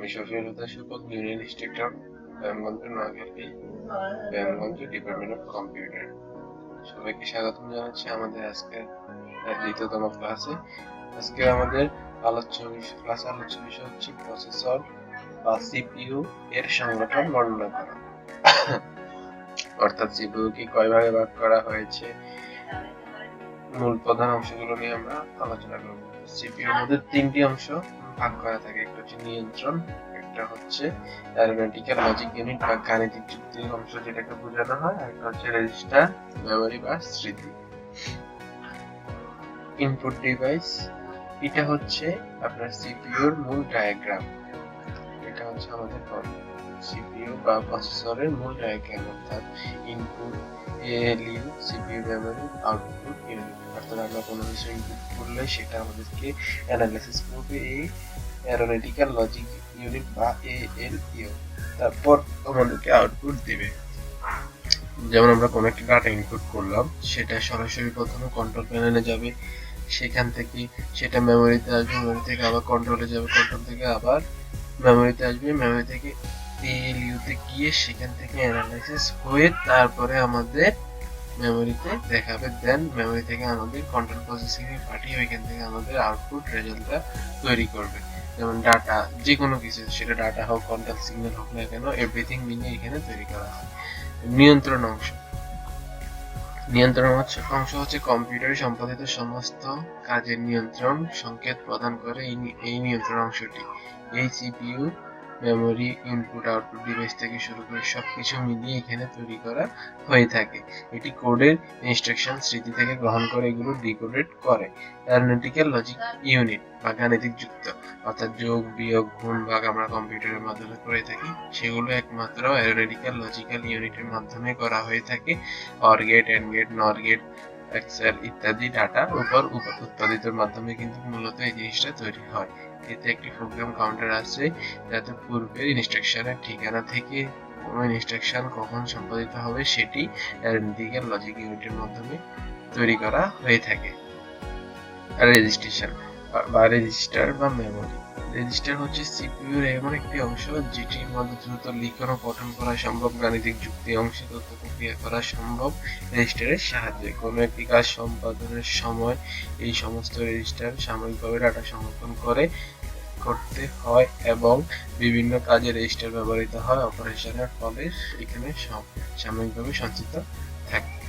আমি Huda সুপক union institute Begumganj Noakhali Begumganj department of computer সবাইকে স্বাগতম জানাচ্ছি আমাদের আজকের দ্বিতীয়তম ক্লাসে। আজকে আমাদের আলোচ্য বিষয় ক্লাস আলোচ্য বিষয় হচ্ছে প্রসেসর বা সিপিইউ এর সংগঠন বর্ণনা করা। অর্থাৎ সিপিইউ কি কয় ভাগে ভাগ করা হয়েছে? মূল প্রধান অংশগুলো নিয়ে আমরা আলোচনা করব। সিপিইউর মধ্যে তিনটি অংশ ভাগ করা থাকে। একটা হচ্ছে নিয়ন্ত্রণ, একটা হচ্ছে অ্যারোনটিক্যাল লজিক ইউনিট বা গাণিতিক যুক্তির অংশ যেটাকে বোঝানো হয়, আর একটা হচ্ছে রেজিস্টার মেমরি বা স্মৃতি। ইনপুট ডিভাইস এটা হচ্ছে আপনার সিপিইউর মূল ডায়াগ্রাম হচ্ছে আমাদের সিপিইউ বা প্রসেসরের মূল ডায়াগ্রাম অর্থাৎ input ALU CPU memory output unit অর্থাৎ আমরা কোনো কিছু ইনপুট করলে সেটা আমাদেরকে অ্যানালাইসিস করবে এই অ্যারোনটিক্যাল লজিক ইউনিট বা এএলইউ তারপর আমাদেরকে আউটপুট দিবে। যেমন আমরা কোনো একটা ডাটা ইনপুট করলাম, সেটা সরাসরি প্রথমে কন্ট্রোল প্যানেলে যাবে, সেখান থেকে সেটা মেমোরিতে আসবে মেমোরি থেকে আবার কন্ট্রোলে যাবে কন্ট্রোল থেকে আবার মেমোরিতে আসবে মেমোরি থেকে এএলইউ তে গিয়ে সেখান থেকে অ্যানালাইসিস হয়ে তারপরে আমাদের মেমোরিতে দেখাবে। দেন মেমোরি থেকে আমাদের কন্ট্রোল প্রসেসিং এ পাঠিয়ে ওইখান থেকে আমাদের আউটপুট রেজাল্টটা তৈরি করবে। যেমন ডাটা যে কোনো কিছু, সেটা ডাটা হোক কন্ট্রোল সিগন্যাল হোক না কেন এভরিথিং মিলে এখানে তৈরি করা হয়। নিয়ন্ত্রণ অংশ। নিয়ন্ত্রণ অংশ হচ্ছে কম্পিউটারে সম্পাদিত সমস্ত কাজের নিয়ন্ত্রণ সংকেত প্রদান করে এই নিয়ন্ত্রণ অংশটি এই CPU memory input output device থেকে শুরু করে সব কিছু মিলিয়ে এখানে তৈরি করা হয়ে থাকে। এটি কোডের ইনস্ট্রাকশন স্মৃতি থেকে গ্রহণ করে এগুলো ডিকোডেড করে। অ্যানালিটিক্যাল লজিক ইউনিট বা গাণিতিক যুক্ত। অর্থাৎ যোগ, বিয়োগ, গুণ, ভাগ আমরা কম্পিউটারের মাধ্যমে করে থাকি, সেগুলো একমাত্র অ্যানালিটিক্যাল লজিক্যাল ইউনিটের মাধ্যমে করা হয়ে থাকে। OR gate AND gate NOR gate Excel ইত্যাদি ডাটা উপর উপ- উৎপাদিতর মাধ্যমে কিন্তু মূলত এই জিনিসটা তৈরি হয়। এতে একটি প্রোগ্রাম কাউন্টার আছে, যাতে পূর্বের ইনস্ট্রাকশনের ঠিকানা থেকে কোনো ইনস্ট্রাকশন কখন সম্পাদিত হবে সেটি অ্যানালিটিক্যাল লজিক ইউনিটের মাধ্যমে তৈরি করা হয়ে থাকে। রেজিস্ট্রেশন বা রেজিস্টার বা মেমোরি রেজিস্টার হচ্ছে সিপিইউর এমন একটি অংশ যেটির মধ্যে দ্রুত লিখন ও পঠন করা সম্ভব, গাণিতিক যুক্তি অংশে তথ্য প্রক্রিয়া করা সম্ভব। রেজিস্টারের সাহায্যে, কোনো একটি কাজ সম্পাদনের সময় এই সমস্ত রেজিস্টার সাময়িকভাবে ডাটা সংরক্ষণ করে, করতে হয় এবং বিভিন্ন কাজে রেজিস্টার ব্যবহৃত হয়। অপারেশনের ফলে এখানে সাময়িকভাবে সঞ্চিত থাকে।